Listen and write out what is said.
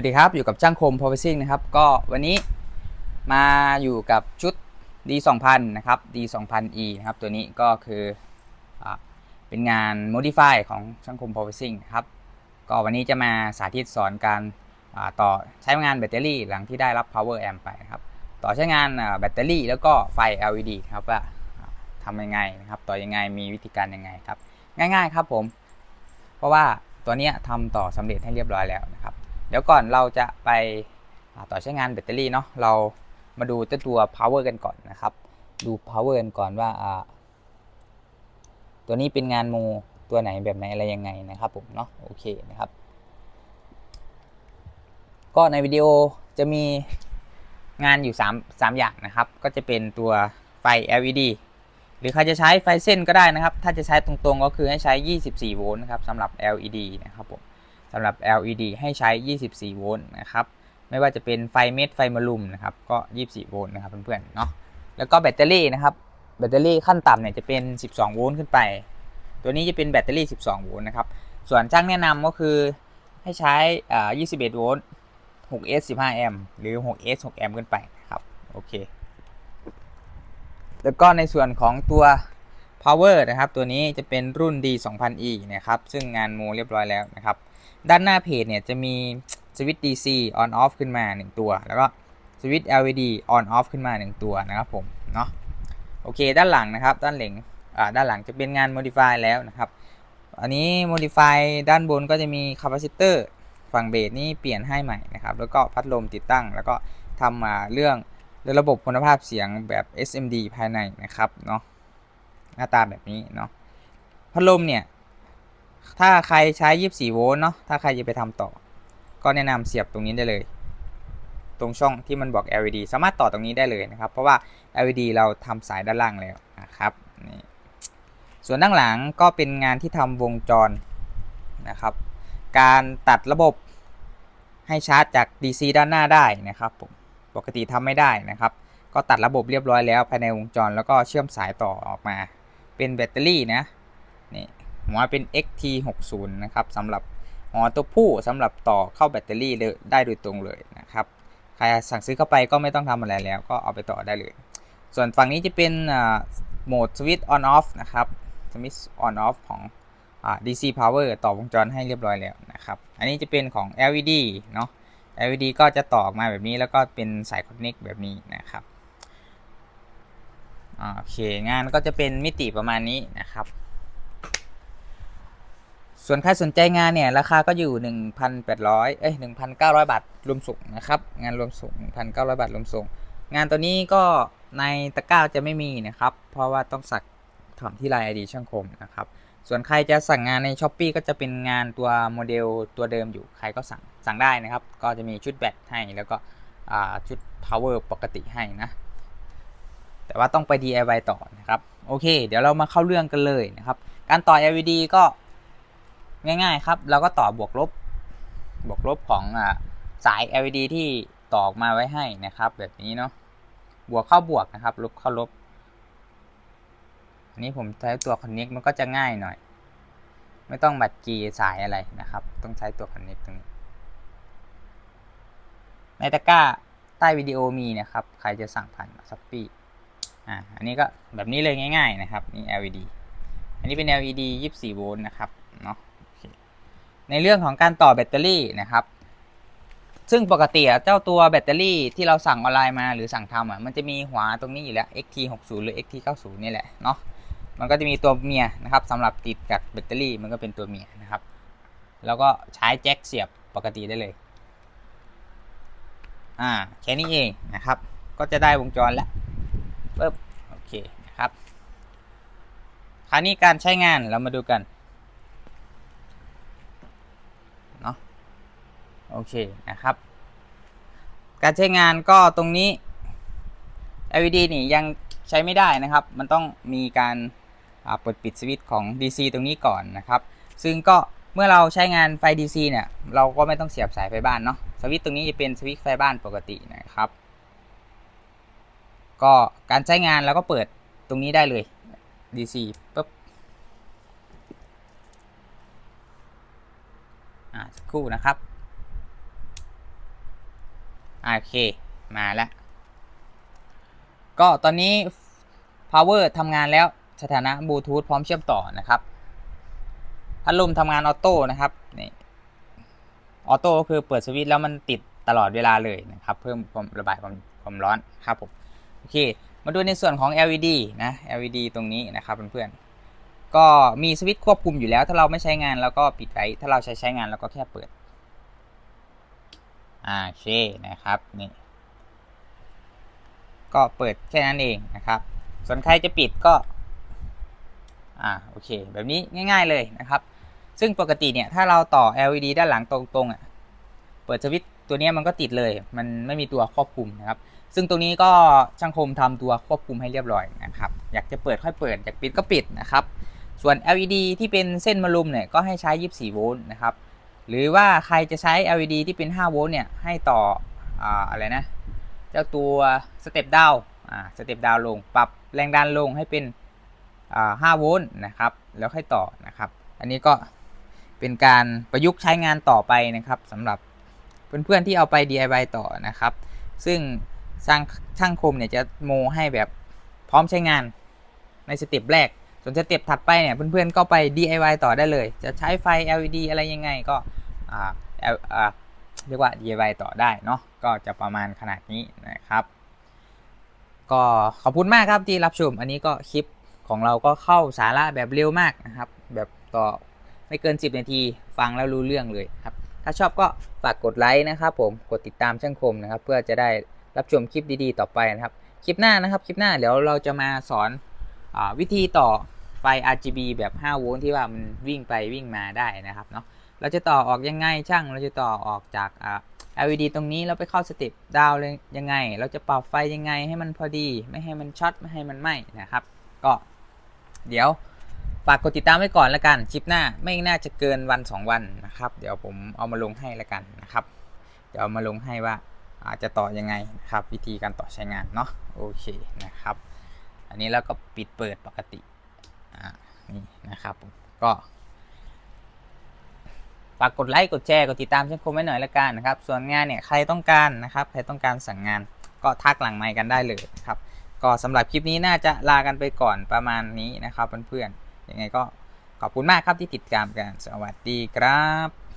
วัสดีครับ อยู่กับจ้างคม p r o f e s s i n g นะครับ ก็วันนี้มาอยู่กับชุด D 2 0 0 0นะครับ D 2 0 0 0 E นะครับ ตัวนี้ก็คืออเป็นงาน Modify ของช่างคม p r o f e s s i n g นะครับ ก็วันนี้จะมาสาธิตสอนการต่อใช้งานแบตเตอรี่หลังที่ได้รับ power amp ไปนะครับ ต่อใช้งานแบตเตอรี่แล้วก็ไฟ LED นะครับว่าทำยังไงนะครับ ต่อยังไงมีวิธีการยังไงครับ ง่าย ๆ ครับผม เพราะว่าตัวนี้ทำต่อสำเร็จให้เรียบร้อยแล้วนะครับ เดี๋ยวก่อนเราจะไปต่อใช้งานแบตเตอรี่เนาะเรามาดูเจ้าตัว power กันก่อนนะครับ ดู power กันก่อนว่าอ่าตัวนี้เป็นงานโมตัวไหนแบบไหนอะไรยังไงนะครับผมเนาะโอเคนะครับ ก็ในวิดีโอจะมีงานอยู่3 3อย่างนะครับ ก็จะเป็นตัวไฟ LED หรือใครจะใช้ไฟเส้นก็ได้นะครับ ถ้าจะใช้ตรงๆก็คือให้ใช้ 24 โวลต์นะครับสำหรับ LED นะครับผม สำหรับ LED ให้ใช้ 24 โวลต์นะครับ ไม่ว่าจะเป็นไฟเม็ดไฟมารุมนะครับ ก็ 24 โวลต์นะครับเพื่อนๆเนาะ แล้วก็แบตเตอรี่นะครับ แบตเตอรี่ขั้นต่ำเนี่ยจะเป็น 12 โวลต์ขึ้นไป ตัวนี้จะเป็นแบตเตอรี่ 12 โวลต์นะครับ ส่วนช่างแนะนำก็คือให้ใช้อ่า21 โวลต์ 6S 15 แอมป์หรือ 6S 6 แอมป์ขึ้นไปนะครับ โอเค แล้วก็ในส่วนของตัว power นะครับ ตัวนี้จะเป็นรุ่น D 2000E นะครับ ซึ่งงานโมเรียบร้อยแล้วนะครับ ด้านหน้าเพจเนี่ยจะมีสวิตช์ DC on off ขึ้นมา 1 ตัว แล้วก็สวิตช์ LED on off ขึ้นมา 1 ตัวนะครับผมเนาะโอเคด้านหลังนะครับ ด้านหลังอ่าด้านหลังจะเป็นงาน modify แล้วนะครับ อันนี้ modify ด้านบนก็จะมี capacitor ฝั่งเบสนี่เปลี่ยนให้ใหม่นะครับ แล้วก็พัดลมติดตั้ง แล้วก็ทำมาเรื่องระบบคุณภาพเสียงแบบ SMD ภายในนะครับเนาะหน้าตาแบบนี้เนาะพัดลมเนี่ย ถ้าใครใช้ 24 โวลต์เนาะ ถ้าใครจะไปทำต่อ ก็แนะนำเสียบตรงนี้ได้เลย ตรงช่องที่มันบอก LED สามารถต่อตรงนี้ได้เลยนะครับ เพราะว่า LED เราทำสายด้านล่างแล้วนะครับนี่ส่วนด้านหลังก็เป็นงานที่ทำวงจรนะครับ การตัดระบบให้ชาร์จจาก DC ด้านหน้าได้นะครับผม ปกติทำไม่ได้นะครับ ก็ตัดระบบเรียบร้อยแล้วภายในวงจรแล้วก็เชื่อมสายต่อออกมา เป็นแบตเตอรี่นะนี่ หัวเป็น XT60 นะครับสำหรับหัวตัวผู้สำหรับต่อเข้าแบตเตอรี่เลยได้โดยตรงเลยนะครับใครสั่งซื้อเข้าไปก็ไม่ต้องทำอะไรแล้ว ก็เอาไปต่อได้เลย ส่วนฝั่งนี้จะเป็นโหมดสวิตช์ on off นะครับสวิตช์ on off ของอ่า DC power ต่อวงจรให้เรียบร้อยแล้วนะครับ อันนี้จะเป็นของ LED เนาะ LED ก็จะต่อมาแบบนี้แล้วก็เป็นสาย connect แบบนี้นะครับ โอเค งานก็จะเป็นมิติประมาณนี้นะครับ ส่วนใครสนใจงานเนี่ย ราคาก็อยู่ 1,800 เอ้ย 1,900 บาทรวมส่งนะครับ งานรวมส่ง 1,900 บาทรวมส่ง งานตัวนี้ก็ในตะกร้าจะไม่มีนะครับ เพราะว่าต้องสักถามที่ไลน์ไอดีช่างคมนะครับ ส่วนใครจะสั่งงานใน s h อ p e e ก็จะเป็นงานตัวโมเดลตัวเดิมอยู่ ใครก็สั่งสั่งได้นะครับ ก็จะมีชุดแบตให้ แล้วก็ชุด power ปกติให้นะ แต่ว่าต้องไป DIY ต่อนะครับ โอเค เดี๋ยวเรามาเข้าเรื่องกันเลยนะครับ การต่อ LED ก็ ง่ายๆครับเราก็ต่อบวกลบบวกลบของอสาย LED ที่ต่อออกมาไว้ให้นะครับ แบบนี้เนาะบวกเข้าบวกนะครับ ลบเข้าลบ อันนี้ผมใช้ตัว connect มันก็จะง่ายหน่อย ไม่ต้องบัดกีสายอะไรนะครับ ต้องใช้ตัว connect ตรงนี้ในตะกร้าใต้วิดีโอมีนะครับ ใครจะสั่งผ่านซัปปี้อ่าอันนี้ก็แบบนี้เลยง่าย ๆ นะครับ นี่ LED อันนี้เป็น LED 24 โวลต์นะครับเนาะ ในเรื่องของการต่อแบตเตอรี่นะครับ ซึ่งปกติเจ้าตัวแบตเตอรี่ที่เราสั่งออนไลน์มาหรือสั่งทำอะมันจะมีหัวตรงนี้อยู่แล้ว XT60 หรือ XT90 นี่แหละเนาะมันก็จะมีตัวเมียนะครับสำหรับติดกับแบตเตอรี่มันก็เป็นตัวเมียนะครับ แล้วก็ใช้แจ็คเสียบปกติได้เลย อ่าแค่นี้เองนะครับ ก็จะได้วงจรแล้วปึ๊บโอเคนะครับคราวนี้การใช้งานเรามาดูกัน เนาะ โอเคนะครับ การใช้งานก็ตรงนี้ LED นี่ยังใช้ไม่ได้นะครับ มันต้องมีการเปิดปิดสวิตช์ของ DC ตรงนี้ก่อนนะครับ ซึ่งก็เมื่อเราใช้งานไฟ DC เนี่ย เราก็ไม่ต้องเสียบสายไฟบ้านเนาะ สวิตช์ตรงนี้จะเป็นสวิตช์ไฟบ้านปกตินะครับ ก็การใช้งานเราก็เปิดตรงนี้ได้เลย DC ปุ๊บอ่าสักครู่นะครับ โอเค มาแล้ว ก็ตอนนี้ power ทำงานแล้วสถานะบลูทูธพร้อมเชื่อมต่อนะครับพัดลมทำงานออโต้นะครับนี่ออโต้ก็คือเปิดสวิตช์แล้วมันติดตลอดเวลาเลยนะครับ เพิ่มความระบายความความร้อนครับผมโอเค มาดูในส่วนของ LED นะ LED ตรงนี้นะครับเพื่อนๆก็มีสวิตช์ควบคุมอยู่แล้ว ถ้าเราไม่ใช้งานเราก็ปิดไว้ถ้าเราใช้ใช้งานเราก็แค่เปิด โอเคนะครับนี่ก็เปิดแค่นั้นเองนะครับ ส่วนใครจะปิดก็อ่าโอเค แบบนี้ง่าย ๆเลยนะครับ ซึ่งปกติเนี่ยถ้าเราต่อ LED ด้านหลังตรงๆอะเปิดสวิตตัวเนี้ยมันก็ติดเลย มันไม่มีตัวควบคุมนะครับ ซึ่งตรงนี้ก็ช่างคมทำตัวควบคุมให้เรียบร้อยนะครับ อยากจะเปิดค่อยเปิด อยากปิดก็ปิดนะครับ ส่วน LED ที่เป็นเส้นมารุมเนี่ยก็ให้ใช้ 24 โวลต์นะครับ หรือว่าใครจะใช้ LED ที่เป็น 5 โวลต์เนี่ย ให้ต่ออ่าอะไรนะ เจ้าตัวสเต็ปดาวอ่าสเต็ปดาวลง ปรับแรงดันลงให้เป็นอ่า5โวลต์นะครับ แล้วค่อยต่อนะครับ อันนี้ก็เป็นการประยุกต์ใช้งานต่อไปนะครับสำหรับเพื่อนๆที่เอาไป DIY ต่อนะครับ ซึ่งช่างช่างคมเนี่ยจะโมให้แบบพร้อมใช้งานในสเต็ปแรก ส่วนสเต็ปถัดไปเนี่ยเพื่อนๆก็ไป DIY ต่อได้เลย จะใช้ไฟ LED อะไรยังไงก็ เรียกว่า DIY ต่อได้เนาะก็จะประมาณขนาดนี้นะครับ ก็ขอบคุณมากครับที่รับชม อันนี้ก็คลิปของเราก็เข้าสาระแบบเร็วมากนะครับ แบบต่อไม่เกิน 10 นาทีฟังแล้วรู้เรื่องเลยครับ ถ้าชอบก็ฝากกดไลค์นะครับผมกดติดตามช่างคมนะครับ เพื่อจะได้รับชมคลิปดีๆ ต่อไปนะครับ คลิปหน้านะครับ คลิปหน้าเดี๋ยวเราจะมาสอนอวิธีต่อไฟ RGB แบบ 5 โวลต์ที่ว่ามันวิ่งไปวิ่งมาได้นะครับเนาะ เราจะต่อออกยังไงช่าง เราจะต่อออกจากอ่า LED ตรงนี้แล้วไปเข้าสเต็ปดาวเลยยังไง เราจะปรับไฟยังไงให้มันพอดี ไม่ให้มันช็อตไม่ให้มันไหม้นะครับ ก็เดี๋ยวฝากกดติดตามไว้ก่อนละกันคลิปหน้าไม่น่าจะเกินวัน 2 วันนะครับ เดี๋ยวผมเอามาลงให้ละกันนะครับ เดี๋ยวเอามาลงให้ว่าอาจจะต่อยังไงนะครับ วิธีการต่อใช้งานเนาะโอเคนะครับ อันนี้แล้วก็ปิดเปิดปกติอ่านี่นะครับผมก็ ฝากกดไลค์กดแชร์กดติดตามช่องคมไว้หน่อยละกันนะครับ ส่วนงานเนี่ยใครต้องการนะครับใครต้องการสั่งงานก็ทักหลังไมค์กันได้เลยนะครับก็สำหรับคลิปนี้น่าจะลากันไปก่อนประมาณนี้นะครับเพื่อนๆยังไงก็ขอบคุณมากครับที่ติดตามกันสวัสดีครับ